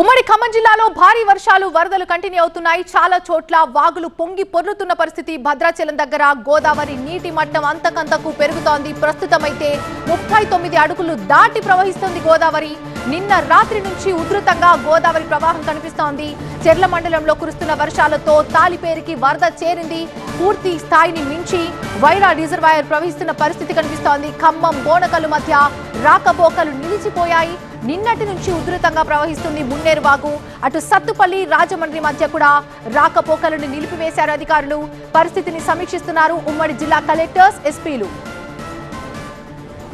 ఉమ్మడి ఖమ్మం జిల్లాలో భారీ వర్షాలు వరదలు కంటిన్యూ అవుతున్నాయి. చాలా చోట్ల వాగులు పొంగి పొర్లుతున్న పరిస్థితి. భద్రాచలం దగ్గర గోదావరి నీటి మట్టం అంతకంతకు పెరుగుతోంది. ప్రస్తుతమైతే ముప్పై తొమ్మిది అడుగులు దాటి ప్రవహిస్తుంది గోదావరి. నిన్న రాత్రి నుంచి ఉధృతంగా గోదావరి ప్రవాహం కనిపిస్తోంది. చెర్ల మండలంలో కురుస్తున్న వర్షాలతో తాలిపేరికి వరద చేరింది. పూర్తి స్థాయిని మించి వైరా రిజర్వాయర్ ప్రవహిస్తున్న పరిస్థితి కనిపిస్తోంది. ఖమ్మం బోనకలు మధ్య రాకపోకలు నిలిచిపోయాయి. నిన్నటి నుంచి ఉధృతంగా ప్రవహిస్తుంది మున్నేరు వాగు అటు సత్తుపల్లి రాజమండ్రి మధ్య కూడా రాకపోకలను నిలిపివేశారు అధికారులు. పరిస్థితిని సమీక్షిస్తున్నారు ఉమ్మడి జిల్లా కలెక్టర్స్ ఎస్పీలు.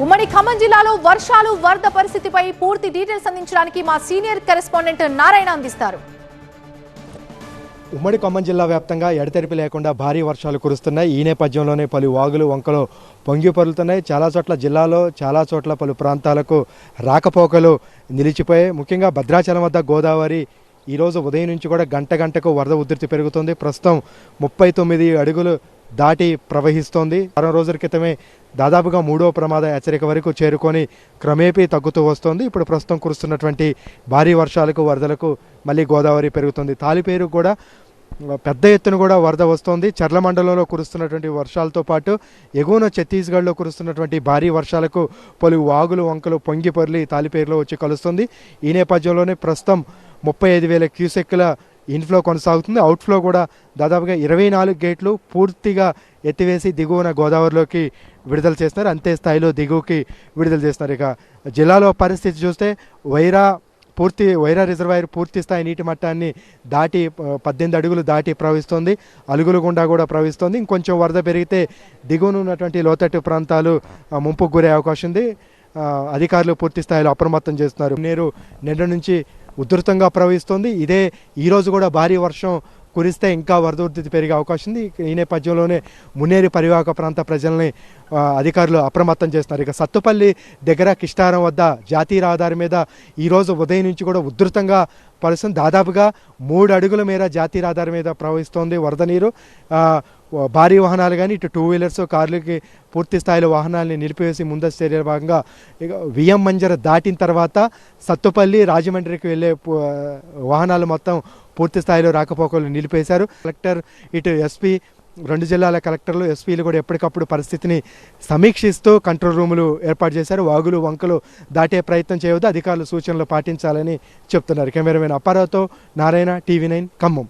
ఉమ్మడి ఖమ్మం జిల్లాలో వర్షాలు వరద పరిస్థితిపై పూర్తి డీటెయిల్స్ అందించడానికి మా సీనియర్ కరెస్పాండెంట్ నారాయణ అందిస్తారు. ఉమ్మడి ఖమ్మం జిల్లా వ్యాప్తంగా ఎడతెరిపి లేకుండా భారీ వర్షాలు కురుస్తున్నాయి. ఈ నేపథ్యంలోనే పలు వాగులు వంకలు పొంగి పొరులుతున్నాయి. చాలా చోట్ల జిల్లాలో చాలా చోట్ల పలు ప్రాంతాలకు రాకపోకలు నిలిచిపోయాయి. ముఖ్యంగా భద్రాచలం వద్ద గోదావరి ఈరోజు ఉదయం నుంచి కూడా గంట గంటకు వరద ఉధృతి పెరుగుతుంది. ప్రస్తుతం ముప్పై తొమ్మిది అడుగులు దాటి ప్రవహిస్తోంది. వారం రోజుల క్రితమే దాదాపుగా మూడో ప్రమాద హెచ్చరిక వరకు చేరుకొని క్రమేపీ తగ్గుతూ వస్తోంది. ఇప్పుడు ప్రస్తుతం కురుస్తున్నటువంటి భారీ వర్షాలకు వరదలకు మళ్ళీ గోదావరి పెరుగుతుంది. తాలిపేరు కూడా పెద్ద ఎత్తున కూడా వరద వస్తోంది. చర్ల మండలంలో కురుస్తున్నటువంటి వర్షాలతో పాటు ఎగువన ఛత్తీస్గఢ్లో కురుస్తున్నటువంటి భారీ వర్షాలకు పలు వాగులు వంకలు పొంగి పొర్లి తాలిపేరులో వచ్చి కలుస్తుంది. ఈ నేపథ్యంలోనే ప్రస్తుతం ముప్పై ఐదు వేల క్యూసెక్కుల ఇన్ఫ్లో కొనసాగుతుంది. అవుట్ఫ్లో కూడా దాదాపుగా ఇరవై నాలుగు గేట్లు పూర్తిగా ఎత్తివేసి దిగువన గోదావరిలోకి విడుదల చేస్తున్నారు. అంతే స్థాయిలో దిగువకి విడుదల చేస్తున్నారు. ఇక జిల్లాలో పరిస్థితి చూస్తే వైరా పూర్తి వైరా రిజర్వాయర్ పూర్తి స్థాయి నీటి మట్టాన్ని దాటి పద్దెనిమిది అడుగులు దాటి ప్రవహిస్తోంది. అలుగులు గుండా కూడా ప్రవహిస్తోంది. ఇంకొంచెం వరద పెరిగితే దిగువన ఉన్నటువంటి లోతట్టు ప్రాంతాలు ముంపుకు గురే అవకాశం ఉంది. అధికారులు పూర్తి స్థాయిలో అప్రమత్తం చేస్తున్నారు. నీరు నిన్న నుంచి ఉధృతంగా ప్రవహిస్తోంది. ఇదే ఈరోజు కూడా భారీ వర్షం కురిస్తే ఇంకా వరద ఉధృతి పెరిగే అవకాశం ఉంది. ఈ నేపథ్యంలోనే మున్నేరు పరివాహక ప్రాంత ప్రజల్ని అధికారులు అప్రమత్తం చేస్తున్నారు. ఇక సత్తుపల్లి దగ్గర కిష్టారం వద్ద జాతీయ రహదారి మీద ఈరోజు ఉదయం నుంచి కూడా ఉధృతంగా పరిస్థితి దాదాపుగా మూడు అడుగుల మేర జాతీయ రహదారి మీద ప్రవహిస్తోంది వరద నీరు. భారీ వాహనాలు కానీ ఇటు టూ వీలర్స్ కార్లకి పూర్తి స్థాయిలో వాహనాలని నిలిపివేసి ముందస్తు చర్యల భాగంగా ఇక విఎం మంజర దాటిన తర్వాత సత్తుపల్లి రాజమండ్రికి వెళ్ళే వాహనాలు మొత్తం పూర్తి స్థాయిలో రాకపోకలు నిలిపేశారు. కలెక్టర్ ఇటు ఎస్పీ రెండు జిల్లాల కలెక్టర్లు ఎస్పీలు కూడా ఎప్పటికప్పుడు పరిస్థితిని సమీక్షిస్తూ కంట్రోల్ రూములు ఏర్పాటు చేశారు. వాగులు వంకలు దాటే ప్రయత్నం చేయవద్దు అధికారులు సూచనలు పాటించాలని చెప్తున్నారు. కెమెరామెన్ అప్పారావుతో నారాయణ టీవీ నైన్ ఖమ్మం.